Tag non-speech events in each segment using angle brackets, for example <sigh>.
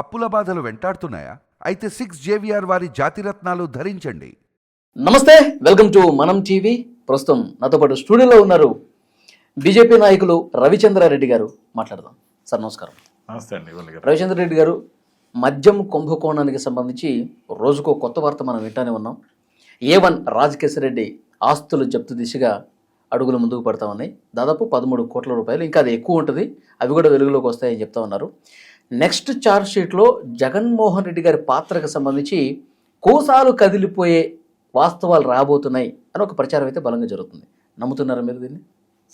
అప్పుల బాధలు వెంటాడుతున్నాయా? అయితే సిక్స్ జేవిఆర్ వారి జాతిరత్నాలు ధరించండి. నమస్తే వెల్కమ్ టు మనం టీవీ ప్రస్తుతం నాతో పాటు స్టూడియోలో ఉన్నారు బీజేపీ నాయకులు రవిచంద్రారెడ్డి గారు. మాట్లాడదాం. సార్ నమస్కారం. నమస్తే అండి ఇవ్వాలి గారు. రవిచంద్ర రెడ్డి గారు మద్యం కుంభకోణానికి సంబంధించి రోజుకో కొత్త వార్త మనం వింటానే ఉన్నాం. ఏ వన్ రెడ్డి ఆస్తులు జప్తు దిశగా అడుగులు ముందుకు పడతా ఉన్నాయి. దాదాపు పదమూడు కోట్ల రూపాయలు ఇంకా అది ఎక్కువ ఉంటుంది. అవి కూడా వెలుగులోకి వస్తాయని చెప్తా ఉన్నారు. నెక్స్ట్ చార్జ్ షీట్లో జగన్మోహన్ రెడ్డి గారి పాత్రకు సంబంధించి కోసాలు కదిలిపోయే వాస్తవాలు రాబోతున్నాయి అని ఒక ప్రచారం అయితే బలంగా జరుగుతుంది. నమ్ముతున్నారా మీరు దీన్ని?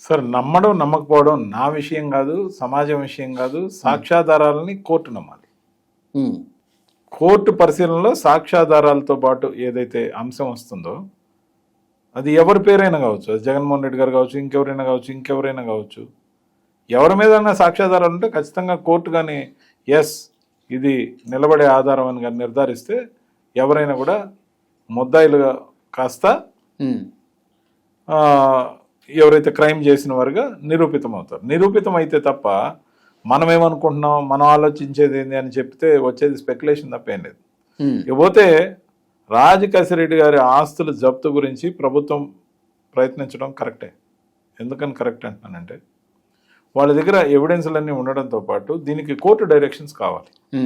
సార్ నమ్మడం నమ్మకపోవడం నా విషయం కాదు సమాజం విషయం కాదు. సాక్ష్యాధారాలని కోర్టు నమ్మాలి. కోర్టు పరిశీలనలో సాక్ష్యాధారాలతో పాటు ఏదైతే అంశం వస్తుందో అది ఎవరి పేరైనా కావచ్చు. అది జగన్మోహన్ రెడ్డి గారు కావచ్చు ఇంకెవరైనా కావచ్చు ఇంకెవరైనా కావచ్చు. ఎవరి మీద సాక్ష్యాధారాలు ఉంటే ఖచ్చితంగా కోర్టు కానీ ఎస్ ఇది నిలబడే ఆధారం అని కానీ నిర్ధారిస్తే ఎవరైనా కూడా ముద్దాయిలుగా కాస్త ఎవరైతే క్రైమ్ చేసిన వారుగా నిరూపితం అవుతారు నిరూపితం అయితే తప్ప మనం ఏమనుకుంటున్నాం మనం ఆలోచించేది ఏంది అని చెప్తే వచ్చేది స్పెక్యులేషన్ తప్ప ఏం లేదు. ఇకపోతే రాజకేశరెడ్డి గారి ఆస్తుల జప్తు గురించి ప్రభుత్వం ప్రయత్నించడం కరెక్టే. ఎందుకని కరెక్ట్ అంటున్నానంటే వాళ్ళ దగ్గర ఎవిడెన్స్లన్నీ ఉండడంతో పాటు దీనికి కోర్టు డైరెక్షన్స్ కావాలి.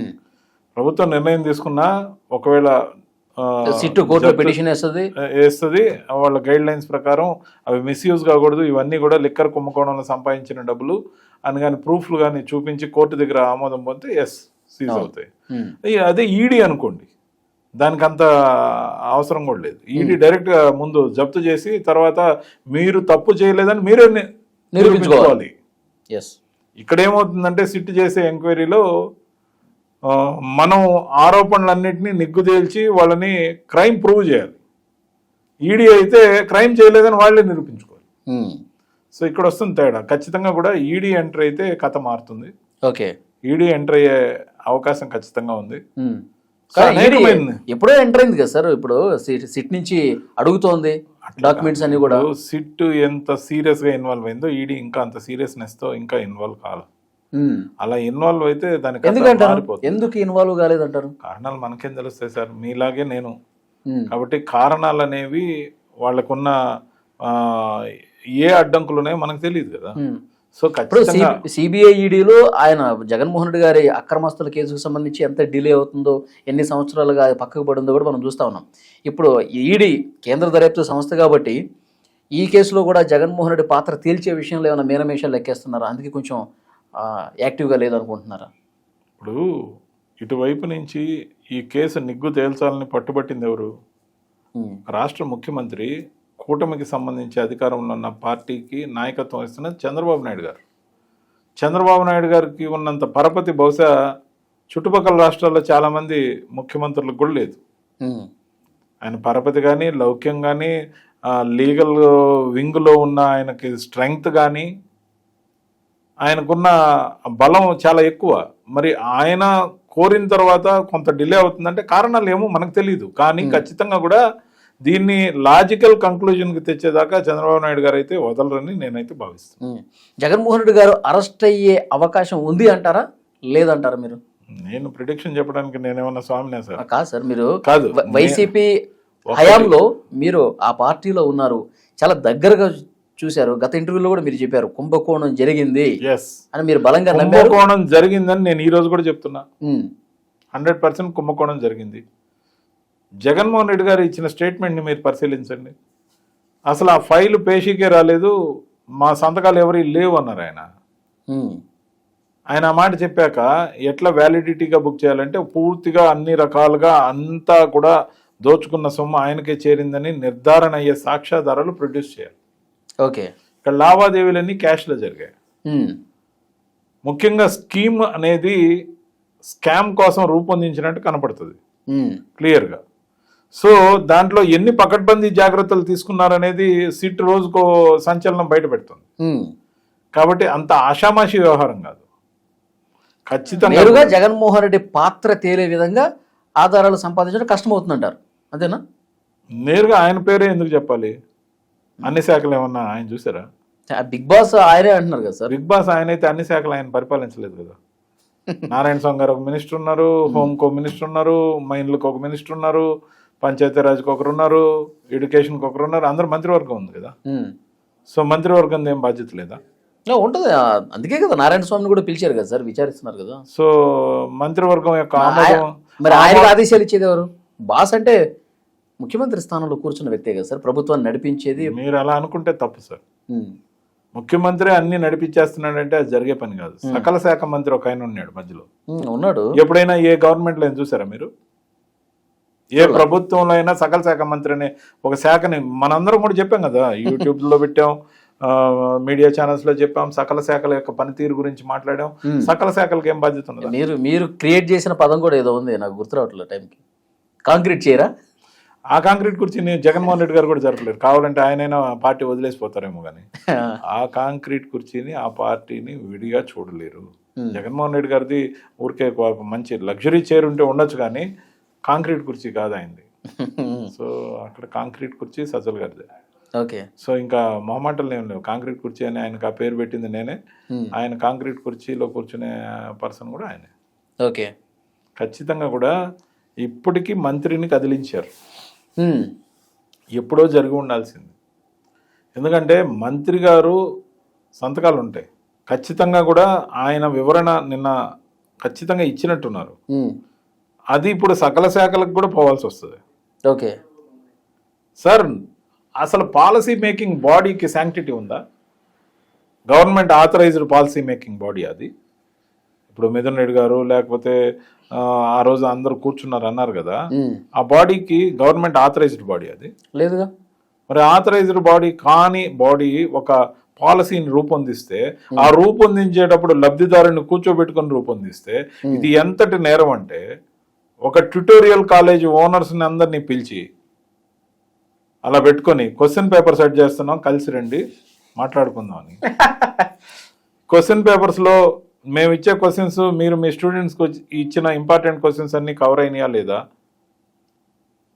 ప్రభుత్వం నిర్ణయం తీసుకున్నా ఒకవేళ సిట్టు జప్తు- పిటిషన్ వేస్తుంది? వేస్తుంది. వాళ్ళ గైడ్ లైన్స్ ప్రకారం అవి మిస్యూజ్ కాకూడదు. ఇవన్నీ కూడా లిక్కర్ కుంభకోణంలో సంపాదించిన డబ్బులు. అని కానీ ప్రూఫ్లు కానీ చూపించి కోర్టు దగ్గర ఆమోదం పొందితే ఎస్ సీజ్. అవుతాయి. అదే ఈడీ అనుకోండి. దానికి అంత అవసరం కూడా లేదు. ఈడీ డైరెక్ట్గా ముందు జప్తు చేసి తర్వాత మీరు తప్పు చేయలేదని మీరే నిరూపించుకోవాలి. ఎస్ ఇక్కడ ఏమవుతుందంటే సిట్ చేసే ఎంక్వైరీలో మనం ఆరోపణలన్నింటినీ నిగ్గుదేల్చి వాళ్ళని క్రైమ్ ప్రూవ్ చేయాలి. ఈడీ అయితే క్రైమ్ చేయలేదని వాళ్ళే నిరూపించుకోవాలి. ఉమ్, సో ఇక్కడ వస్తుంది తేడా. ఖచ్చితంగా కూడా ఈడీ ఎంటర్ అయితే కథ మారుతుంది. ఓకే ఈడీ ఎంటర్ అయ్యే అవకాశం ఖచ్చితంగా ఉంది. అనేకమైన- ఎప్పుడో ఎంటర్ అయింది కదా సార్? ఇప్పుడు సిట్ నుంచి అడుగుతోంది. డాక్యుమెంట్స్ అన్ని కూడా. సిట్ ఎంత సీరియస్గా ఇన్వాల్వ్ అయిందో ఈడీ ఇంకా అంత సీరియస్నెస్తో ఇంకా ఇన్వాల్వ్ కావాలి ఉమ్. అలా ఇన్వాల్వ్ అయితే దానికి ఎందుకంటారు? ఎందుకు ఇన్వాల్వ్ కాలేదంటారు? కారణాలు మనకేం తెలుస్తాయి సార్? మీలాగే నేను. కాబట్టి కారణాలు అనేవి వాళ్ళకున్న ఆ, ఏ అడ్డంకులు ఉన్నాయో మనకు తెలియదు కదా. సో ఇప్పుడు సిబిఐ ఈడీలో ఆయన జగన్మోహన్ రెడ్డి గారి అక్రమస్తుల కేసుకు సంబంధించి ఎంత డిలే అవుతుందో ఎన్ని సంవత్సరాలుగా పక్కకు పడిందో కూడా మనం చూస్తా ఉన్నాం. ఇప్పుడు ఈడీ కేంద్ర దర్యాప్తు సంస్థ కాబట్టి ఈ కేసులో కూడా జగన్మోహన్ రెడ్డి పాత్ర తేల్చే విషయంలో ఏమైనా మేనమేషాలు లెక్కేస్తున్నారా అందుకే కొంచెం యాక్టివ్గా లేదనుకుంటున్నారా? ఇప్పుడు ఇటువైపు నుంచి ఈ కేసు నిగ్గు తేల్చాలని పట్టుబట్టింది ఎవరు? ఉమ్, రాష్ట్ర ముఖ్యమంత్రి కూటమికి సంబంధించి అధికారంలో ఉన్న పార్టీకి నాయకత్వం ఇస్తున్న చంద్రబాబు నాయుడు గారు. చంద్రబాబు నాయుడు గారికి ఉన్నంత పరపతి బహుశా చుట్టుపక్కల రాష్ట్రాల్లో చాలామంది ముఖ్యమంత్రులకు కూడా లేదు. ఆయన పరపతి కానీ లౌక్యం కానీ లీగల్ వింగ్లో ఉన్న ఆయనకి స్ట్రెంగ్త్ కానీ ఆయనకున్న బలం చాలా ఎక్కువ. మరి ఆయన కోరిన తర్వాత కొంత డిలే అవుతుందంటే కారణాలు ఏమో మనకు తెలియదు కానీ ఖచ్చితంగా కూడా దీన్ని లాజికల్ కంక్లూజన్కి తెచ్చేదాకా చంద్రబాబు నాయుడు గారు అయితే వదలరని నేనైతే భావిస్తున్నాను ఉమ్. జగన్మోహన్ రెడ్డి గారు అరెస్ట్ అయ్యే అవకాశం ఉంది అంటారా? లేదంటారా మీరు? నేను ప్రిడిక్షన్ చెప్పడానికి నేనేమన్నా స్వామినే సార్? కాదు సార్ మీరు కాదు. వైసీపీ హయాంలో మీరు ఆ పార్టీలో ఉన్నారు. చాలా దగ్గరగా చూశారు. గత ఇంటర్వ్యూలో కూడా మీరు చెప్పారు కుంభకోణం జరిగింది అని మీరు బలంగా కుంభకోణం జరిగిందని నేను ఈ రోజు కూడా చెప్తున్నా. హండ్రెడ్ పర్సెంట్ కుంభకోణం జరిగింది. జగన్మోహన్ రెడ్డి గారు ఇచ్చిన స్టేట్మెంట్ని మీరు పరిశీలించండి. అసలు ఆ ఫైల్ పేషీకే రాలేదు మా సంతకాలు ఎవరి లేవు అన్నారు ఆయన. ఆయన ఆ మాట చెప్పాక ఎట్లా వ్యాలిడిటీగా బుక్ చేయాలంటే పూర్తిగా అన్ని రకాలుగా అంతా కూడా దోచుకున్న సొమ్ము ఆయనకే చేరిందని నిర్ధారణ అయ్యే సాక్ష్యాధారాలు ప్రొడ్యూస్ చేయాలి. ఓకే. ఇక్కడ లావాదేవీలన్నీ క్యాష్లో జరిగాయి. ముఖ్యంగా స్కీమ్ అనేది స్కామ్ కోసం రూపొందించినట్టు కనపడుతుంది. క్లియర్గా. సో దాంట్లో ఎన్ని పకడ్బందీ జాగ్రత్తలు తీసుకున్నారనేది సిట్ రోజుకో సంచలనం బయట పెడుతుంది. కాబట్టి అంత ఆషామాషి వ్యవహారం కాదు. ఖచ్చితంగా నేరుగా జగన్మోహన్ రెడ్డి పాత్ర తేలే విధంగా ఆధారాలు సంపాదించడం కష్టమవుతుందంటారు. అంతేనా? నేరుగా ఆయన పేరే ఎందుకు చెప్పాలి? అన్ని శాఖలు ఏమన్నా ఆయన చూసారా? బిగ్ బాస్ ఆయనే అంటున్నారు కదా సార్. బిగ్ బాస్ ఆయన అయితే అన్ని శాఖలు ఆయన పరిపాలించలేదు కదా. <laughs> నారాయణ స్వామి గారు ఒక మినిస్టర్ ఉన్నారు హోమ్కి ఒక మినిస్టర్ ఉన్నారు మైన్లకు ఒక మినిస్టర్ ఉన్నారు పంచాయతీరాజ్కి ఒకరు ఉన్నారు ఎడ్యుకేషన్కి ఒకరు ఉన్నారు అందరు మంత్రివర్గం ఉంది కదా. సో మంత్రివర్గం ఏం బాధ్యత లేదా? ఉంటుంది. అందుకే కదా నారాయణ స్వామిని కూడా పిలిచారు కదా సార్ విచారిస్తున్నారు కదా. సో మంత్రివర్గం యొక్క మరి ఆయనకు ఆదేశాలు ఇచ్చేది ఎవరు? బాస్ అంటే ముఖ్యమంత్రి స్థానంలో కూర్చున్న వ్యక్తే కదా సార్ ప్రభుత్వాన్ని నడిపించేది. మీరు అలా అనుకుంటే తప్పు సార్. ముఖ్యమంత్రి అన్ని నడిపించేస్తున్నాడంటే అది జరిగే పని కాదు. సకల శాఖ మంత్రి ఒక ఆయన ఉన్నాడు మధ్యలో. ఉన్నాడు. ఎప్పుడైనా ఏ గవర్నమెంట్లో చూసారా మీరు? ఏ ప్రభుత్వంలో అయినా సకల శాఖ మంత్రి అనే ఒక శాఖని మనందరం కూడా చెప్పాం కదా యూట్యూబ్లో పెట్టాం మీడియా ఛానల్స్లో చెప్పాం సకల శాఖల యొక్క పనితీరు గురించి మాట్లాడాం. సకల శాఖలకు ఏం బాధ్యత ఉన్నదా? మీరు మీరు క్రియేట్ చేసిన పదం కూడా ఏదో ఉంది నాకు గుర్తు రావట్లేదు టైంకి. కాంక్రీట్ చేయరా? ఆ కాంక్రీట్ గురించి నేను జగన్మోహన్ రెడ్డి గారు కూడా జరపలేరు. కావాలంటే ఆయనైనా పార్టీ వదిలేసిపోతారేమో కానీ ఆ కాంక్రీట్ కుర్చీని ఆ పార్టీని విడిగా చూడలేరు. జగన్మోహన్ రెడ్డి గారిది ఊరికే మంచి లగ్జరీ చైర్ ఉంటే ఉండొచ్చు కానీ కాంక్రీట్ కుర్చీ కాదు ఆయనది. <laughs> సో అక్కడ కాంక్రీట్ కుర్చీ సజ్జల్ గారిది. ఓకే. సో ఇంకా మొహమాటలు ఏం లేవు. కాంక్రీట్ కుర్చీ అని ఆయనకు ఆ పేరు పెట్టింది నేనే. ఆయన కాంక్రీట్ కుర్చీలో కూర్చునే పర్సన్ కూడా ఆయనే. ఓకే. ఖచ్చితంగా కూడా ఇప్పటికీ మంత్రిని కదిలించారు. ఎప్పుడో జరిగి ఉండాల్సింది. ఎందుకంటే మంత్రి గారు సంతకాలు ఉంటాయి. ఖచ్చితంగా కూడా ఆయన వివరణ నిన్న ఖచ్చితంగా ఇచ్చినట్టున్నారు. అది ఇప్పుడు సకల శాఖలకు కూడా పోవాల్సి వస్తుంది. ఓకే. సార్ అసలు పాలసీ మేకింగ్ బాడీకి శాంక్టిటీ ఉందా? Government authorised policy making body అది. ఇప్పుడు మిథున్ రెడ్డి గారు లేకపోతే ఆ, రోజు అందరూ కూర్చున్నారు అన్నారు కదా. ఆ బాడీకి గవర్నమెంట్ ఆథరైజ్డ్ బాడీ అది. లేదుగా. మరి ఆథరైజ్డ్ బాడీ కాని బాడీ ఒక పాలసీని రూపొందిస్తే ఆ రూపొందించేటప్పుడు లబ్ధిదారుని కూర్చోబెట్టుకొని రూపొందిస్తే ఇది ఎంతటి నేరం అంటే ఒక ట్యుటోరియల్ కాలేజ్ ఓనర్స్ని అందరినీ పిలిచి అలా పెట్టుకొని క్వశ్చన్ పేపర్ సెట్ చేస్తున్నాం కలిసి రండి మాట్లాడుకుందాం అని క్వశ్చన్ <laughs> పేపర్స్లో మేము ఇచ్చే క్వశ్చన్స్ మీరు మీ స్టూడెంట్స్కి ఇచ్చిన ఇంపార్టెంట్ క్వశ్చన్స్ అన్ని కవర్ అయినాయా లేదా?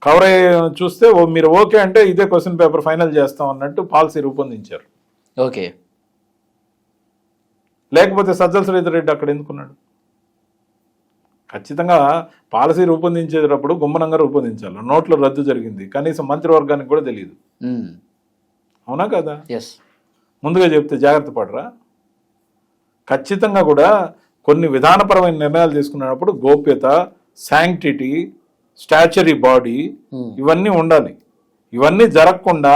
కవర్ అయ్యి చూస్తే ఓ మీరు ఓకే అంటే ఇదే క్వశ్చన్ పేపర్ ఫైనల్ చేస్తాం అన్నట్టు పాలసీ రూపొందించారు. ఓకే. లేకపోతే సజ్జల శ్రీధర్ రెడ్డి అక్కడ ఎందుకున్నాడు? ఖచ్చితంగా పాలసీ రూపొందించేటప్పుడు గుమ్మనంగా రూపొందించాలి. నోట్ల రద్దు జరిగింది. కనీసం మంత్రివర్గానికి కూడా తెలియదు. అవునా కదా? ఎస్ ముందుగా చెప్తే జాగ్రత్త పడరా. ఖచ్చితంగా కూడా కొన్ని విధానపరమైన నిర్ణయాలు తీసుకునేటప్పుడు గోప్యత శాంక్టిటీ స్టాచరీ బాడీ ఇవన్నీ ఉండాలి. ఇవన్నీ జరగకుండా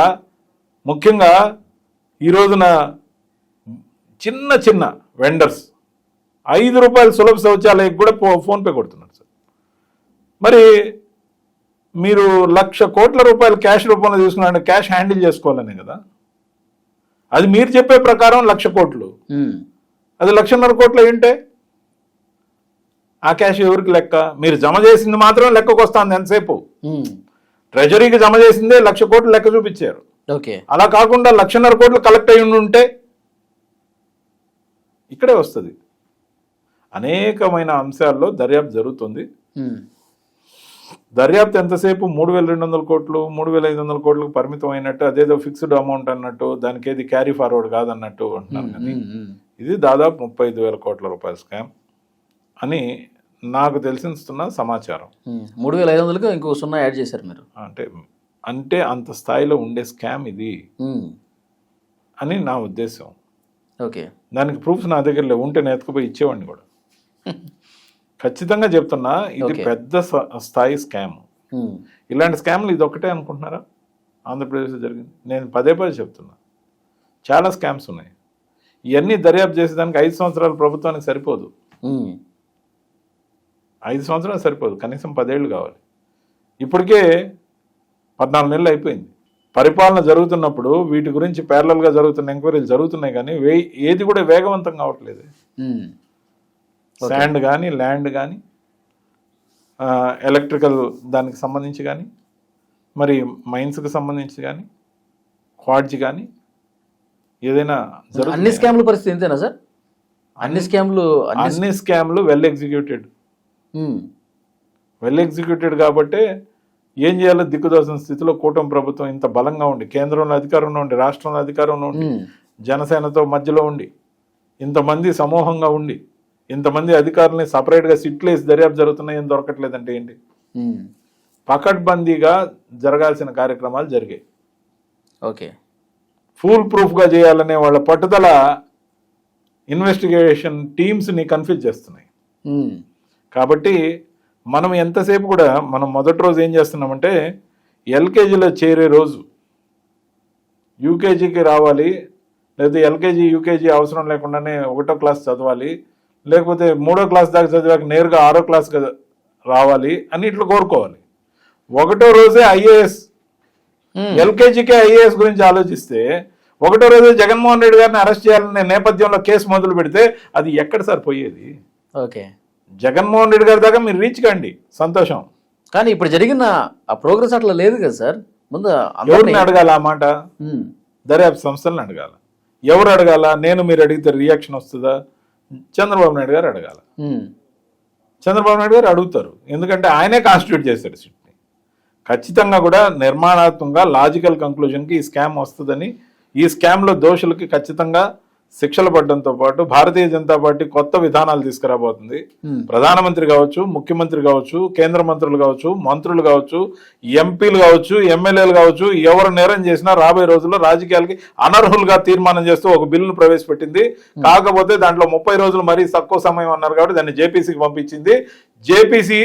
ముఖ్యంగా ఈ రోజున చిన్న చిన్న వెండర్స్ ఐదు రూపాయల సులభ శౌచాలయకు కూడా ఫో ఫోన్పే కొడుతున్నారు సార్. మరి మీరు లక్ష కోట్ల రూపాయలు క్యాష్ రూపంలో తీసుకున్నారంటే క్యాష్ హ్యాండిల్ చేసుకోవాలనే కదా. అది మీరు చెప్పే ప్రకారం లక్ష కోట్లు. అది లక్షన్నర కోట్లు ఏంటే? ఆ క్యాష్ ఎవరికి లెక్క? మీరు జమ చేసింది మాత్రం లెక్కకు వస్తుంది ఎంతసేపు? ట్రెజరీకి జమ చేసిందే లక్ష కోట్లు లెక్క చూపించారు. ఓకే. అలా కాకుండా లక్షన్నర కోట్లు కలెక్ట్ అయి ఉంటే ఇక్కడే వస్తుంది. అనేకమైన అంశాల్లో దర్యాప్తు జరుగుతుంది. దర్యాప్తు ఎంతసేపు? మూడు వేల రెండు వందల కోట్లు మూడు వేల ఐదు వందల కోట్లకు పరిమితం అయినట్టు అదేదో ఫిక్స్డ్ అమౌంట్ అన్నట్టు దానికి ఏది క్యారీ ఫార్వర్డ్ కాదన్నట్టు అంటున్నారు కానీ ఇది దాదాపు ముప్పై ఐదు వేల కోట్ల రూపాయల స్కామ్ అని నాకు తెలిసిన సమాచారం. మూడు వేల ఐదు వందలకు ఇంకో సున్నా యాడ్ చేశారు మీరు? అంటే అంటే అంత స్థాయిలో ఉండే స్కామ్ ఇది అని నా ఉద్దేశం. ఓకే. దానికి ప్రూఫ్స్ నా దగ్గర లేవు ఉంటే నేను ఎత్తుకుపోయి ఇచ్చేవాడిని కూడా. ఖచ్చితంగా చెప్తున్నా ఇది. పెద్ద స్థాయి స్కామ్. ఇలాంటి స్కామ్లు ఇది ఒకటే అనుకుంటున్నారా? ఆంధ్రప్రదేశ్లో జరిగింది. నేను పదే పదే చెప్తున్నా. చాలా స్కామ్స్ ఉన్నాయి. ఇవన్నీ దర్యాప్తు చేసేదానికి ఐదు సంవత్సరాలు ప్రభుత్వానికి సరిపోదు. ఐదు సంవత్సరాలు సరిపోదు. కనీసం పదేళ్ళు కావాలి. ఇప్పటికే పద్నాలుగు నెలలు అయిపోయింది. పరిపాలన జరుగుతున్నప్పుడు వీటి గురించి ప్యారలల్గా జరుగుతున్న ఎంక్వైరీలు జరుగుతున్నాయి కానీ ఏది కూడా వేగవంతం కావట్లేదు శాండ్ కానీ ల్యాండ్ కానీ ఎలక్ట్రికల్ దానికి సంబంధించి కానీ మరి మైన్స్కి సంబంధించి కానీ క్వాడ్జ్ కానీ ఏదైనా అన్ని స్కామ్ల పరిస్థితి ఇంతేనా సార్ అన్ని స్కామ్లు అన్ని స్కామ్లు వెల్ ఎగ్జిక్యూటెడ్. వెల్ ఎగ్జిక్యూటెడ్ కాబట్టే ఏం చేయాలో దిక్కుదోసిన స్థితిలో కూటమి ప్రభుత్వం ఇంత బలంగా ఉండి కేంద్రంలో అధికారంలో ఉండి రాష్ట్రంలో అధికారంలో ఉండి ఉమ్. జనసేనతో మధ్యలో ఉండి ఇంతమంది సమూహంగా ఉండి ఇంతమంది అధికారులని సపరేట్గా సిట్లు వేసి దర్యాప్తు జరుగుతున్నాయి ఏం దొరకట్లేదంటే ఏంటి. పకడ్బందీగా జరగాల్సిన కార్యక్రమాలు జరిగాయి. ఓకే. ఫూల్ ప్రూఫ్గా చేయాలనే వాళ్ళ పట్టుదల ఇన్వెస్టిగేషన్ టీమ్స్ని కన్ఫ్యూజ్ చేస్తున్నాయి. కాబట్టి మనం ఎంతసేపు కూడా మనం మొదటి రోజు ఏం చేస్తున్నామంటే ఎల్కేజీలో చేరే రోజు యూకేజీకి రావాలి లేదా ఎల్కేజీ యూకేజీ అవసరం లేకుండానే ఒకటో క్లాస్ చదవాలి లేకపోతే మూడో క్లాస్ దాకా చదివాక నేరుగా ఆరో క్లాస్ రావాలి అని ఇట్లా కోరుకోవాలి. ఒకటో రోజే ఐఏఎస్. ఎల్కేజీకే ఐఏఎస్ గురించి ఆలోచిస్తే ఒకటో రోజు జగన్మోహన్ రెడ్డి గారిని అరెస్ట్ చేయాలనే నేపథ్యంలో కేసు మొదలు పెడితే అది ఎక్కడ సార్ పోయేది? ఓకే. జగన్మోహన్ రెడ్డి గారి దాకా మీరు రీచ్ కండి. సంతోషం. కానీ ఇప్పుడు జరిగిన ఆ ప్రోగ్రెస్ అట్లా లేదు కదా సార్? ముందు ఎవరిని అడగాల ఆ మాట. దర్యాప్తు సంస్థలను అడగాల? ఎవరు అడగాల? నేను మీరు అడిగితే రియాక్షన్ వస్తుందా? చంద్రబాబు నాయుడు గారు అడగాల. చంద్రబాబు నాయుడు గారు అడుగుతారు. ఎందుకంటే ఆయనే కాన్స్టిట్యూట్ చేశారు సిట్ని ఖచ్చితంగా కూడా నిర్మాణాత్మకంగా లాజికల్ కంక్లూజన్కి ఈ స్కామ్ వస్తుందని ఈ స్కామ్లో దోషులకి ఖచ్చితంగా శిక్షలు పడడంతో పాటు భారతీయ జనతా పార్టీ కొత్త విధానాలు తీసుకురాబోతుంది. ఉమ్. ప్రధానమంత్రి కావచ్చు ముఖ్యమంత్రి కావచ్చు కేంద్ర మంత్రులు కావచ్చు మంత్రులు కావచ్చు ఎంపీలు కావచ్చు ఎమ్మెల్యేలు కావచ్చు ఎవరు నేరం చేసినా రాబోయే రోజుల్లో రాజకీయాలకి అనర్హులుగా తీర్మానం చేస్తూ ఒక బిల్లును ప్రవేశపెట్టింది. కాకపోతే దాంట్లో ముప్పై రోజులు మరీ తక్కువ సమయం అన్నారు కాబట్టి దాన్ని జేపీసీకి పంపించింది. జేపీసీ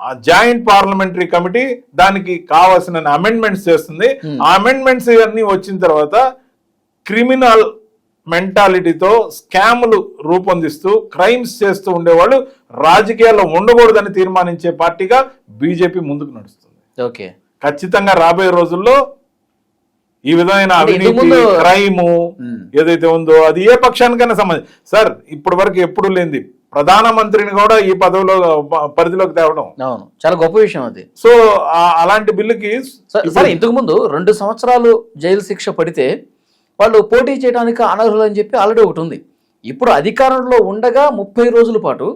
ఆ జాయింట్ పార్లమెంటరీ కమిటీ దానికి కావాల్సిన అమెండ్మెంట్స్ చేస్తుంది. ఆ అమెండ్మెంట్స్ అన్ని వచ్చిన తర్వాత క్రిమినల్ మెంటాలిటీతో స్కాములు రూపొందిస్తూ క్రైమ్స్ చేస్తూ ఉండేవాళ్ళు రాజకీయాల్లో ఉండకూడదని తీర్మానించే పార్టీగా బీజేపీ ముందుకు నడుస్తుంది. ఓకే. ఖచ్చితంగా రాబోయే రోజుల్లో ఈ విధమైన అవినీతి క్రైమ్. ఏదైతే ఉందో అది ఏ పక్షానికైనా సంబంధించి. సార్ ఇప్పటి వరకు ఎప్పుడు లేనిది. ప్రధానమంత్రిని కూడా ఈ పదవిలో పరిధిలోకి తేవడం. అవును. చాలా గొప్ప విషయం అది. సో అలాంటి బిల్లుకి సరే ఇంతకు ముందు రెండు సంవత్సరాలు జైలు శిక్ష పడితే వాళ్ళు పోటీ చేయడానికి అనర్హులు అని చెప్పి ఆల్రెడీ ఒకటి ఉంది. ఇప్పుడు అధికారంలో ఉండగా ముప్పై రోజుల పాటు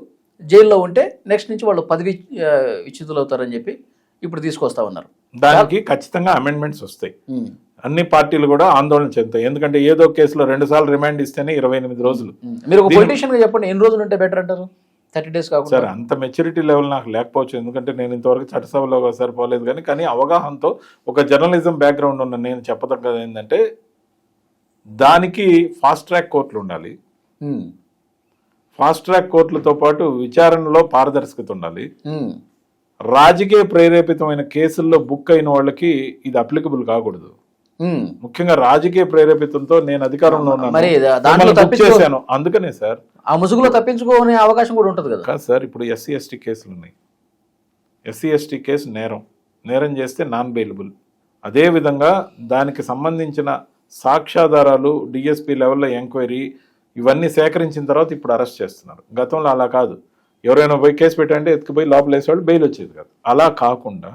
జైల్లో ఉంటే నెక్స్ట్ నుంచి వాళ్ళు పదవి ఆ, విచ్యుతులు అవుతారని చెప్పి ఇప్పుడు తీసుకొస్తా ఉన్నారు. దానికి ఖచ్చితంగా అమెండ్మెంట్స్ వస్తాయి. అన్ని పార్టీలు కూడా ఆందోళన చెందుతాయి. ఎందుకంటే ఏదో కేసులో రెండు సార్లు రిమాండ్ ఇస్తేనే ఇరవై ఎనిమిది రోజులు. మీరు ఒక పొలిటీషియన్గా చెప్పండి ఎన్ని రోజులు ఉంటే బెటర్ అంటారు? థర్టీ డేస్ సార్ కాకుండా అంత మెచ్యూరిటీ లెవెల్ నాకు లేకపోవచ్చు. ఎందుకంటే నేను ఇంతవరకు చట్టసభలో ఒకసారి పోలేదు కానీ కానీ అవగాహనతో ఒక జర్నలిజం బ్యాక్గ్రౌండ్ ఉన్న నేను చెప్పదగ్గది ఏంటంటే దానికి ఫాస్ట్ ట్రాక్ కోర్టులు ఉండాలి. ఫాస్ట్ ట్రాక్ కోర్టులతో పాటు విచారణలో పారదర్శకత ఉండాలి. రాజకీయ ప్రేరేపితమైన కేసుల్లో బుక్ అయిన వాళ్ళకి ఇది అప్లికబుల్ కాకూడదు. ముఖ్యంగా రాజకీయ ప్రేరేపితంతో నేను అధికారంలో ఉన్నాను. చేశాను. అందుకనే సార్. ఆ ముసుగులో తప్పించుకోనే అవకాశం కూడా ఉంటుంది కదా. కాదు సార్ ఇప్పుడు ఎస్సీ ఎస్టీ కేసులు ఉన్నాయి. ఎస్సీ ఎస్టీ కేసు నేరం. నేరం చేస్తే నాన్ బెయిలబుల్ అదేవిధంగా దానికి సంబంధించిన సాక్ష్యాధారాలు డిఎస్పీ లెవెల్లో ఎంక్వైరీ ఇవన్నీ సేకరించిన తర్వాత ఇప్పుడు అరెస్ట్ చేస్తున్నారు. గతంలో అలా కాదు. ఎవరైనా పోయి కేసు పెట్టంటే ఎత్తుకుపోయి లోపల వేసేవాళ్ళు బెయిల్ వచ్చేది కాదు. అలా కాకుండా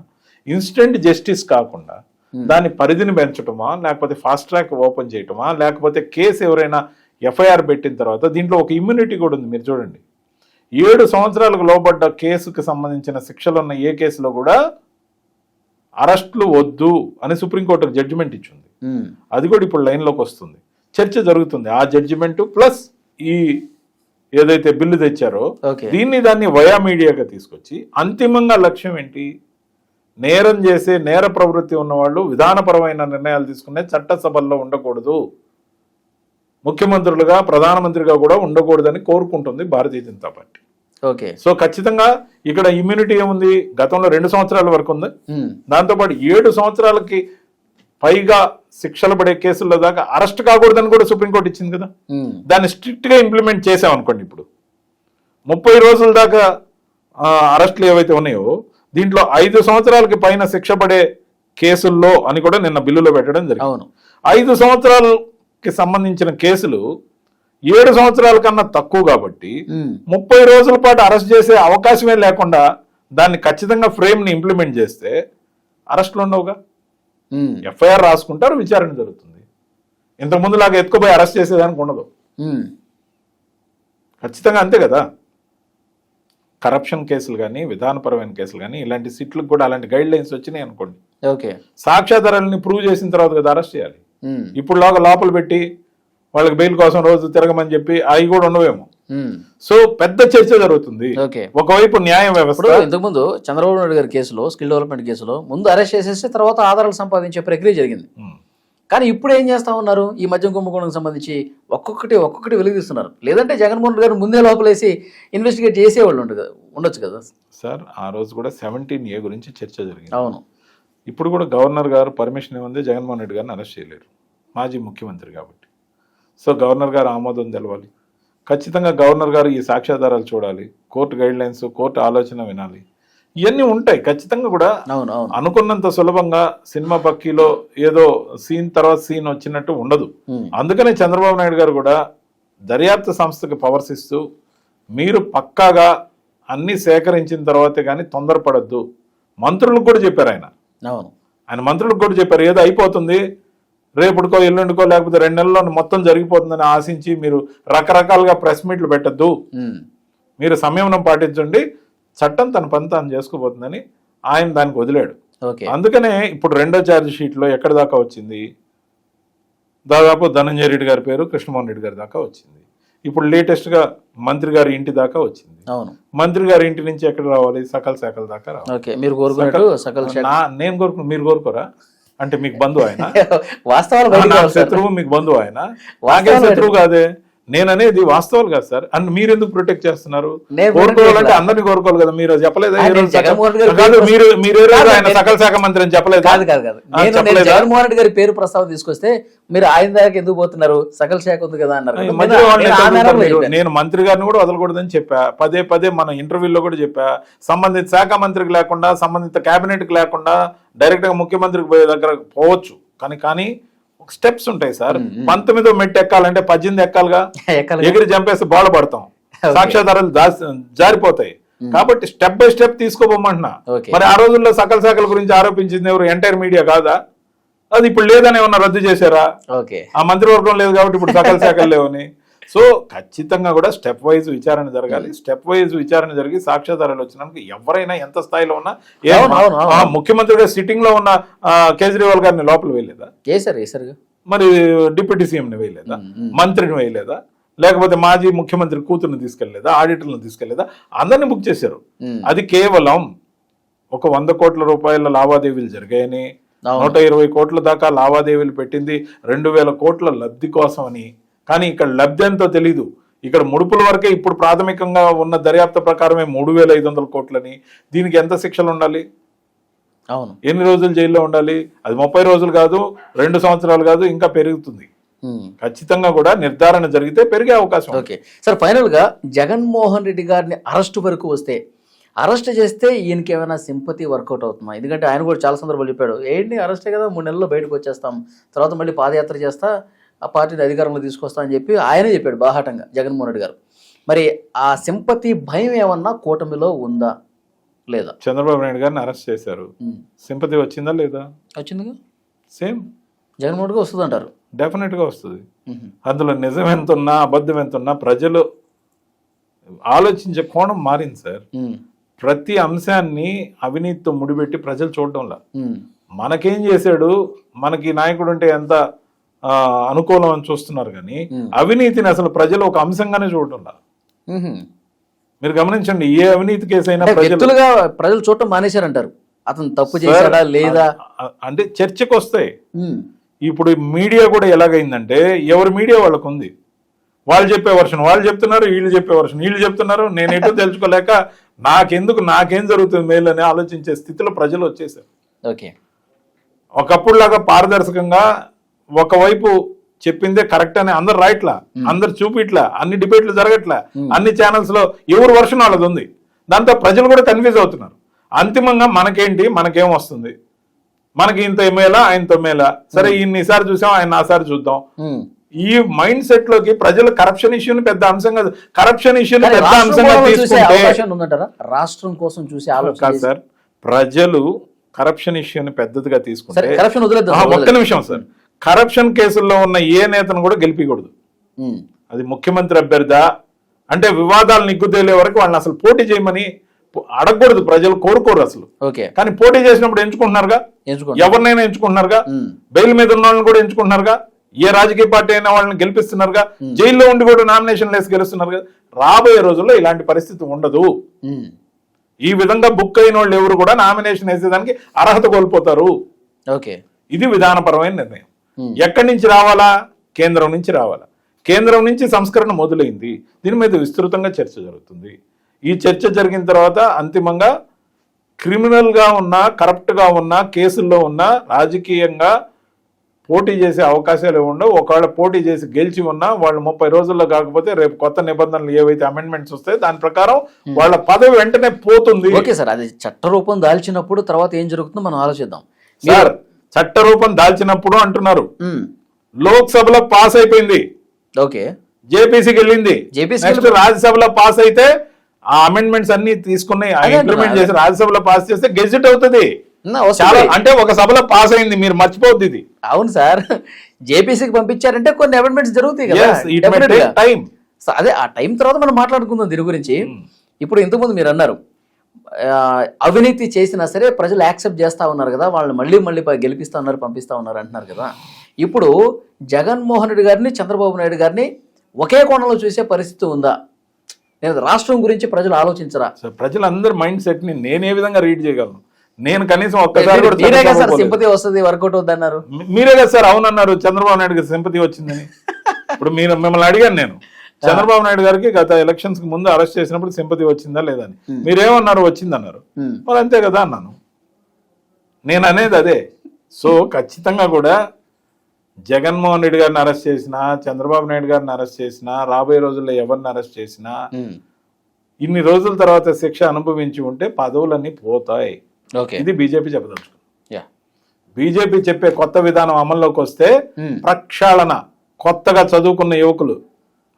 ఇన్స్టెంట్ జస్టిస్ కాకుండా దాని పరిధిని పెంచటమా లేకపోతే ఫాస్ట్ ట్రాక్ ఓపెన్ చేయటమా లేకపోతే కేసు ఎవరైనా ఎఫ్ఐఆర్ పెట్టిన తర్వాత దీంట్లో ఒక ఇమ్యూనిటీ కూడా ఉంది. మీరు చూడండి. ఏడు సంవత్సరాలకు లోబడ్డ కేసుకు సంబంధించిన శిక్షలు ఉన్న ఏ కేసులో కూడా అరెస్టులు వద్దు అని సుప్రీంకోర్టు జడ్జిమెంట్ ఇచ్చింది. అది కూడా ఇప్పుడు లైన్లోకి వస్తుంది. చర్చ జరుగుతుంది. ఆ జడ్జిమెంట్ ప్లస్ ఈ ఏదైతే బిల్లు తెచ్చారో దీన్ని దాన్ని వయా మీడియాగా తీసుకొచ్చి అంతిమంగా లక్ష్యం ఏంటి? నేరం చేసే నేర ప్రవృత్తి ఉన్నవాళ్ళు విధానపరమైన నిర్ణయాలు తీసుకునే చట్టసభల్లో ఉండకూడదు. ముఖ్యమంత్రులుగా ప్రధానమంత్రిగా కూడా ఉండకూడదని కోరుకుంటుంది భారతీయ జనతా పార్టీ. ఓకే సో ఖచ్చితంగా ఇక్కడ ఇమ్యూనిటీ ఏముంది? గతంలో రెండు సంవత్సరాల వరకు ఉంది. ఉమ్, దాంతోపాటు ఏడు సంవత్సరాలకి పైగా శిక్షలు పడే కేసుల్లో దాకా అరెస్ట్ కాకూడదని కూడా సుప్రీంకోర్టు ఇచ్చింది కదా. దాన్ని స్ట్రిక్ట్గా ఇంప్లిమెంట్ చేసాం అనుకోండి ఇప్పుడు. ముప్పై రోజుల దాకా అరెస్టులు ఏవైతే ఉన్నాయో దీంట్లో ఐదు సంవత్సరాలకి పైన శిక్ష పడే కేసుల్లో అని కూడా నిన్న బిల్లులో పెట్టడం జరిగింది. అవును. ఐదు సంవత్సరాలకి సంబంధించిన కేసులు ఏడు సంవత్సరాల కన్నా తక్కువ కాబట్టి ముప్పై రోజుల పాటు అరెస్ట్ చేసే అవకాశమే లేకుండా దాన్ని ఖచ్చితంగా ఫ్రేమ్ని ఇంప్లిమెంట్ చేస్తే అరెస్టులు ఉండవుగా? ఎఫ్ఐఆర్ రాసుకుంటారు విచారణ జరుగుతుంది. ఇంతకు ముందు లాగా ఎత్తుకుపోయి అరెస్ట్ చేసేదానికి ఉండదు. ఖచ్చితంగా అంతే కదా. కరప్షన్ కేసులు కానీ విధానపరమైన కేసులు కానీ ఇలాంటి సిట్లకు కూడా అలాంటి గైడ్ లైన్స్ వచ్చినాయి అనుకోండి. ఓకే. సాక్ష్యాధారాలని ప్రూవ్ చేసిన తర్వాత కదా అరెస్ట్ చేయాలి. ఇప్పుడు లోపల పెట్టి వాళ్ళకి బెయిల్ కోసం రోజు తిరగమని చెప్పి అవి కూడా ఉండవేమో. సో పెద్ద చర్చ జరుగుతుంది. ఓకే ఒకవైపు న్యాయ వ్యవస్థ ఇంతకుముందు చంద్రబాబు నాయుడు గారి కేసులో స్కిల్ డెవలప్మెంట్ కేసులో ముందు అరెస్ట్ చేసేసి తర్వాత ఆధారాలు సంపాదించే ప్రక్రియ జరిగింది. ఉమ్. కానీ ఇప్పుడు ఏం చేస్తా ఉన్నారు? ఈ మద్యం కుంభకోణంకి సంబంధించి ఒక్కొక్కటి ఒక్కొక్కటి వెలుగుతున్నారు లేదంటే జగన్మోహన్ రెడ్డి గారు ముందే లోపలేసి ఇన్వెస్టిగేట్ చేసేవాళ్ళు ఉండదు ఉండొచ్చు కదా? సార్ ఆ రోజు కూడా సెవెంటీన్ ఏ గురించి చర్చ జరిగింది. అవును. ఇప్పుడు కూడా గవర్నర్ గారు పర్మిషన్ ఇవ్వండి జగన్మోహన్ రెడ్డి గారిని అరెస్ట్ చేయలేరు. మాజీ ముఖ్యమంత్రి కాబట్టి. సో గవర్నర్ గారు ఆమోదం తెలవాలి. ఖచ్చితంగా గవర్నర్ గారు ఈ సాక్ష్యాధారాలు చూడాలి. కోర్టు గైడ్ లైన్స్ కోర్టు ఆలోచన వినాలి. ఇవన్నీ ఉంటాయి. ఖచ్చితంగా కూడా అనుకున్నంత సులభంగా సినిమా పక్కీలో ఏదో సీన్ తర్వాత సీన్ వచ్చినట్టు ఉండదు. అందుకనే చంద్రబాబు నాయుడు గారు కూడా దర్యాప్తు సంస్థకి పవర్స్ ఇస్తూ మీరు పక్కాగా అన్ని సేకరించిన తర్వాతే కానీ తొందరపడద్దు. మంత్రులకు కూడా చెప్పారు ఆయన. అవును. ఆయన మంత్రులకు కూడా చెప్పారు. ఏదో అయిపోతుంది రేపుడుకో ఎల్లుండికో లేకపోతే రెండు నెలల్లో మొత్తం జరిగిపోతుందని ఆశించి మీరు రకరకాలుగా ప్రెస్ మీట్లు పెట్టద్దు. మీరు సంయమనం పాటించండి. చట్టం తన పని తాను చేసుకుపోతుందని ఆయన దానికి వదిలాడు. అందుకనే ఇప్పుడు రెండో ఛార్జ్ షీట్లో ఎక్కడి దాకా వచ్చింది? దాదాపు ధనంజయ రెడ్డి గారి పేరు కృష్ణమోహన్ రెడ్డి గారి దాకా వచ్చింది. ఇప్పుడు లేటెస్ట్గా మంత్రి గారి ఇంటి దాకా వచ్చింది. అవును. మంత్రి గారి ఇంటి నుంచి ఎక్కడ రావాలి? సకల శాఖల దాకా రావాలి. నేను కోరుకు మీరు కోరుకోరా? అంటే మీకు బంధువు ఆయన? <laughs> వాస్తవాలు. శత్రువు మీకు బంధువు ఆయన? నాకే శత్రువు కాదే? నేను అనేది వాస్తవాలు కాదు సార్. అండ్ మీరు ఎందుకు ప్రొటెక్ట్ చేస్తున్నారు? నేను కోరుకోవాలంటే అందరినీ కోరుకోవాలి కదా మీరు చెప్పలేదా? మీరు మీరు ఆయన సకల శాఖ మంత్రి అని చెప్పలేదా? కాదు కాదు కాదు. నేను? జగన్మోహన్ రెడ్డి గారి పేరు ప్రస్తావన తీసుకొస్తే మీరు ఆయన దాకా ఎందుకు పోతున్నారు? సకల శాఖ ఉంది కదా అన్నారు. నేను- మంత్రి గారిని కూడా వదలకూడదని చెప్పా. పదే పదే మన ఇంటర్వ్యూలో కూడా చెప్పా. సంబంధిత శాఖ మంత్రికి లేకుండా సంబంధిత కేబినెట్కి లేకుండా డైరెక్ట్గా ముఖ్యమంత్రికి పోయే దగ్గర పోవచ్చు. కానీ కానీ స్టెప్స్ ఉంటాయి సార్. పంతొమ్మిదో మెట్టు ఎక్కాలంటే పద్దెనిమిది ఎక్కాలిగా? ఎక్కాలి ఎగిరి చంపేసి బాధ పడతాం. సాక్ష్యాధారాలు జారిపోతాయి. కాబట్టి స్టెప్ బై స్టెప్ తీసుకోబోమంటున్నా. మరి ఆ రోజుల్లో సకల శాఖల గురించి ఆరోపించింది ఎవరు? ఎంటైర్ మీడియా కాదా? అది ఇప్పుడు లేదని ఏమన్నా రద్దు చేశారా? ఓకే. ఆ మంత్రివర్గం లేదు కాబట్టి ఇప్పుడు సకల శాఖలు లేవని. సో ఖచ్చితంగా కూడా స్టెప్ వైజ్ విచారణ జరగాలి. స్టెప్ వైజ్ విచారణ జరిగి సాక్ష్యాధారాలు వచ్చినందుకు ఎవరైనా ఎంత స్థాయిలో ఉన్నా ముఖ్యమంత్రిగా సిట్టింగ్లో ఉన్న కేజ్రీవాల్ గారిని లోపల వేయలేదా? మరి డిప్యూటీ సీఎంని వేయలేదా? మంత్రిని వేయలేదా? లేకపోతే మాజీ ముఖ్యమంత్రి కూతుర్ని తీసుకెళ్ళేదా ఆడిటర్లను తీసుకెళ్ళేదా అందరిని బుక్ చేశారు. అది కేవలం ఒక వంద కోట్ల రూపాయల లావాదేవీలు జరిగాయని. నూట ఇరవై కోట్ల దాకా లావాదేవీలు పెట్టింది రెండు వేల కోట్ల లబ్ధి కోసం అని కానీ ఇక్కడ లబ్ధి ఎంతో తెలీదు. ఇక్కడ ముడుపుల వరకే ఇప్పుడు ప్రాథమికంగా ఉన్న దర్యాప్తు ప్రకారమే మూడు వేల ఐదు వందల కోట్లని. దీనికి ఎంత శిక్షలు ఉండాలి? అవును. ఎన్ని రోజులు జైల్లో ఉండాలి? అది ముప్పై రోజులు కాదు రెండు సంవత్సరాలు కాదు ఇంకా పెరుగుతుంది. ఖచ్చితంగా కూడా నిర్ధారణ జరిగితే పెరిగే అవకాశం. ఓకే. సార్ ఫైనల్గా జగన్మోహన్ రెడ్డి గారిని అరెస్ట్ వరకు వస్తే అరెస్ట్ చేస్తే ఈయనకి ఏమైనా సింపతి వర్కౌట్ అవుతుందా? ఎందుకంటే ఆయన కూడా చాలా సందర్భాలు చెప్పాడు ఏంటి అరెస్టే కదా మూడు నెలల్లో బయటకు వచ్చేస్తాం తర్వాత మళ్ళీ పాదయాత్ర చేస్తా ఆ పార్టీని అధికారంలో తీసుకొస్తా అని చెప్పి ఆయనే చెప్పాడు బాహాటంగా జగన్మోహన్ రెడ్డి గారు. మరి ఆ సింపతి భయం ఏమన్నా కూటమిలో ఉందా? లేదా? చంద్రబాబు నాయుడు గారిని అరెస్ట్ చేశారు. సింపతి వచ్చిందా లేదా? వచ్చిందిగా? సేమ్. జగన్మోహన్ రెడ్డి వస్తుంది అంటారు. డెఫినెట్గా వస్తుంది అందులో నిజం ఎంత ఉన్నా అబద్ధం ఎంత ఉన్నా ప్రజలు ఆలోచించే కోణం మారింది సార్. ప్రతి అంశాన్ని అవినీతితో ముడిపెట్టి ప్రజలు చూడడంలా మనకేం చేశాడు? మనకి నాయకుడు ఉంటే ఎంత అనుకూలం అని చూస్తున్నారు కానీ. అవినీతిని అసలు ప్రజలు ఒక అంశంగానే చూడటంలా? మీరు గమనించండి ఏ అవినీతి కేసు అయినా ప్రజలు వ్యక్తులుగా ప్రజలు చూడటం మానేశారంటారు. అతను తప్పు చేశాడా లేదా? అంటే చర్చకు వస్తాయి. ఇప్పుడు మీడియా కూడా ఎలాగైందంటే ఎవరి మీడియా వాళ్ళకు ఉంది వాళ్ళు చెప్పే వర్షన్ వాళ్ళు చెప్తున్నారు వీళ్ళు చెప్పే వర్షన్. వీళ్ళు చెప్తున్నారు నేను ఎటు <laughs> తెలుసుకోలేక నాకెందుకు నాకేం జరుగుతుంది మేలు అని ఆలోచించే స్థితిలో ప్రజలు వచ్చేసారు ఓకే. ఒకప్పుడు లాగా పారదర్శకంగా ఒకవైపు చెప్పిందే కరెక్ట్ అని అందరు రాయట్లా అందరు చూపిట్లా అన్ని డిబేట్లు జరగట్లా అన్ని ఛానల్స్లో ఎవరు వర్షన్ వాళ్ళది ఉంది. దాంతో ప్రజలు కూడా కన్ఫ్యూజ్ అవుతున్నారు. అంతిమంగా మనకేంటి మనకేం వస్తుంది? మనకి ఇంత మేలా ఆయనతో మేలా సరే ఈసారి చూసాం ఆయన ఆసారి చూద్దాం. ఈ మైండ్ సెట్లోకి ప్రజలు కరప్షన్ ఇష్యూని పెద్ద అంశంగా కరప్షన్ ఇష్యూని పెద్ద రాష్ట్రం అంశంగా తీసుకుంటే రాష్ట్రం కోసం చూసే ఆలోచన సార్. ప్రజలు కరప్షన్ ఇష్యూని పెద్దదిగా సరే తీసుకుంటే కరప్షన్ వదిలేద్దాం ఆ, సార్, ఒక్క. నిమిషం సార్. కరప్షన్ కేసుల్లో ఉన్న ఏ నేతను కూడా గెలిపించకూడదు ఉమ్. అది ముఖ్యమంత్రి అభ్యర్థా అంటే వివాదాలు నిగ్గుతేలే వరకు వాళ్ళని అసలు పోటీ చేయమని అడగకూడదు. ప్రజలు కోరుకోరు అసలు. ఓకే. కానీ పోటీ చేసినప్పుడు ఎంచుకుంటున్నారుగా? ఎవరినైనా ఎంచుకుంటున్నారుగా. బెయిల్ మీద ఉన్న వాళ్ళని కూడా ఎంచుకుంటున్నారుగా? ఏ రాజకీయ పార్టీ అయినా వాళ్ళని గెలిపిస్తున్నారుగా? జైల్లో ఉండి కూడా నామినేషన్ లేసి గెలుస్తున్నారుగా? రాబోయే రోజుల్లో ఇలాంటి పరిస్థితి ఉండదు. ఈ విధంగా బుక్ అయిన వాళ్ళు ఎవరు కూడా నామినేషన్ వేసేదానికి అర్హత కోల్పోతారు. ఓకే. ఇది విధానపరమైన నిర్ణయం. ఎక్కడి నుంచి రావాలా? కేంద్రం నుంచి రావాలా? కేంద్రం నుంచి సంస్కరణ మొదలైంది. దీని మీద విస్తృతంగా చర్చ జరుగుతుంది. ఈ చర్చ జరిగిన తర్వాత అంతిమంగా క్రిమినల్గా ఉన్న కరప్ట్గా ఉన్న కేసుల్లో ఉన్న రాజకీయంగా పోటీ చేసే అవకాశాలు ఉండవు. ఒకవేళ పోటీ చేసి గెలిచి ఉన్నా వాళ్ళు ముప్పై రోజుల్లో కాకపోతే రేపు కొత్త నిబంధనలు ఏవైతే అమెండ్మెంట్స్ వస్తాయో దాని ప్రకారం వాళ్ళ పదవి వెంటనే పోతుంది. ఓకే సార్ అది చట్టరూపం దాల్చినప్పుడు తర్వాత ఏం జరుగుతుందో మనం ఆలోచిద్దాం. సార్ చట్ట రూపం దాల్చినప్పుడు అంటున్నారు. లోక్సభలో పాస్ అయిపోయింది. ఓకే. జేపీసీకి వెళ్ళింది. నెక్స్ట్ రాజ్యసభలో పాస్ అయితే ఆ అమెండ్మెంట్స్ అన్ని తీసుకుని అదే ఇంప్లిమెంట్. చేసి రాజ్యసభలో పాస్ చేస్తే గెజిట్ అవుతుంది. చాలా. అంటే ఒక సభలో పాస్ అయింది. మీరు మర్చిపోద్ది ఇది. అవును సార్. జేపీసీకి పంపించారంటే కొన్ని అమెండ్మెంట్స్ జరుగుతాయి కదా. సో అదే ఆ టైం తర్వాత మనం మాట్లాడుకుందాం దీని గురించి. ఇప్పుడు ఇంతకుముందు మీరు అన్నారు అవినీతి చేసినా సరే ప్రజలు యాక్సెప్ట్ చేస్తా ఉన్నారు కదా వాళ్ళు మళ్ళీ మళ్ళీ గెలిపిస్తా ఉన్నారు పంపిస్తా ఉన్నారు అంటున్నారు కదా. ఇప్పుడు జగన్మోహన్ రెడ్డి గారిని చంద్రబాబు నాయుడు గారిని ఒకే కోణంలో చూసే పరిస్థితి ఉందా? నేను రాష్ట్రం గురించి ప్రజలు ఆలోచించరా? ప్రజలందరి మైండ్ సెట్ని నేను ఏ విధంగా రీడ్ చేయగలను? నేను కనీసం ఒక్కసారి. సింపతి వస్తుంది వర్కౌట్ అవుతుంది అన్నారు మీరే కదా సార్ అవునన్నారు చంద్రబాబు నాయుడు గారి సింపతి వచ్చిందని. <laughs> ఇప్పుడు మీరు మిమ్మల్ని అడిగాను నేను. చంద్రబాబు నాయుడు గారికి గత ఎలక్షన్స్కి ముందు అరెస్ట్ చేసినప్పుడు సింపతి వచ్చిందా లేదని మీరేమన్నారు వచ్చిందన్నారు. మరి అంతే కదా అన్నాను. నేను అనేది అదే. సో ఖచ్చితంగా కూడా జగన్మోహన్ రెడ్డి గారిని అరెస్ట్ చేసినా చంద్రబాబు నాయుడు గారిని అరెస్ట్ చేసినా రాబోయే రోజుల్లో ఎవరిని అరెస్ట్ చేసినా. ఇన్ని రోజుల తర్వాత శిక్ష అనుభవించి ఉంటే పదవులన్నీ పోతాయి. ఓకే. ఇది బీజేపీ చెప్పదలుచుకుంది. బీజేపీ చెప్పే కొత్త విధానం అమల్లోకి వస్తే. ప్రక్షాళన కొత్తగా చదువుకున్న యువకులు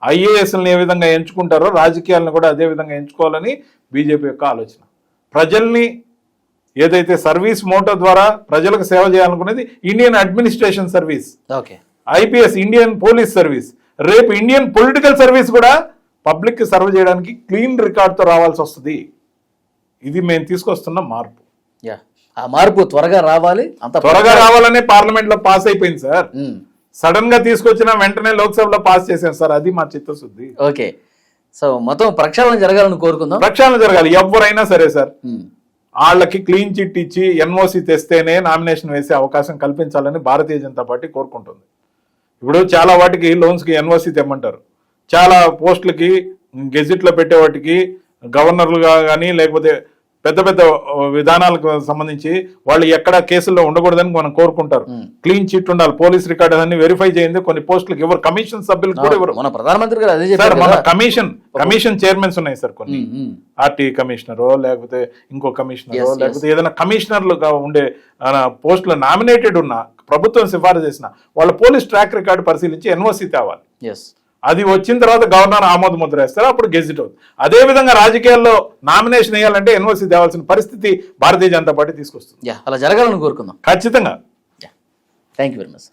ఐఏఎస్ని ఏ విధంగా ఎంచుకుంటారో రాజకీయాలను కూడా అదే విధంగా ఎంచుకోవాలని బీజేపీ యొక్క ఆలోచన. ప్రజల్ని ఏదైతే సర్వీస్ మోటో ద్వారా ప్రజలకు సేవ చేయాలనుకునేది Indian administration service. Okay. IPS Indian police service. రేపు ఇండియన్ పొలిటికల్ సర్వీస్ కూడా పబ్లిక్కి సర్వ్ చేయడానికి క్లీన్ రికార్డ్తో రావాల్సి వస్తుంది. ఇది మేము తీసుకొస్తున్న మార్పు. యా. ఆ మార్పు త్వరగా రావాలి. అంత త్వరగా రావాలనే పార్లమెంట్లో పాస్ అయిపోయింది సార్. సడన్గా తీసుకొచ్చిన వెంటనే లోక్సభలో పాస్ చేసాం సార్. అది మా చిత్తశుద్ధి. ఓకే. సో మొత్తం ప్రక్షాళన జరగాలని కోరుకుందాం. ప్రక్షాళన జరగాలి. ఎవరైనా సరే సార్. వాళ్ళకి క్లీన్ చిట్ ఇచ్చి ఎన్ఓసి తెస్తేనే నామినేషన్ వేసే అవకాశం కల్పించాలని భారతీయ జనతా పార్టీ కోరుకుంటుంది. ఇప్పుడు చాలా వాటికి లోన్స్కి ఎన్ఓసి తెమ్మంటారు. చాలా పోస్టులకి గెజిట్లో పెట్టే వాటికి గవర్నర్లుగా కానీ లేకపోతే పెద్ద పెద్ద విధానాలకు సంబంధించి వాళ్ళు ఎక్కడ కేసుల్లో ఉండకూడదని మనం కోరుకుంటారు. క్లీన్ చిట్ ఉండాలి పోలీస్ రికార్డ్ అన్ని వెరిఫై చేయండి కొన్ని పోస్టులకు ఎవరు కమిషన్ సభ్యులకు కూడా ఎవరు? మన ప్రధానమంత్రి గారు అదే సార్ మన. కమిషన్ కమిషన్ చైర్మన్స్ ఉన్నాయి సార్ కొన్ని. ఆర్టీ కమిషనరో లేకపోతే ఇంకో కమిషనరో. లేకపోతే ఏదైనా కమిషనర్లుగా ఉండే పోస్టులో నామినేటెడ్ ఉన్న ప్రభుత్వం సిఫారసు చేసిన వాళ్ళ పోలీస్ ట్రాక్ రికార్డు పరిశీలించి ఎన్ఓసి తేవాలి. ఎస్ అది వచ్చిన తర్వాత గవర్నర్ ఆమోద ముద్ర వేస్తారు అప్పుడు గెజిట్ అవుతుంది. అదే విధంగా రాజకీయాల్లో నామినేషన్ వేయాలంటే ఎన్ఓసి తేవాల్సిన పరిస్థితి భారతీయ జనతా పార్టీ తీసుకొస్తుంది. యా అలా జరగాలని కోరుకుందాం. ఖచ్చితంగా. Thank you very much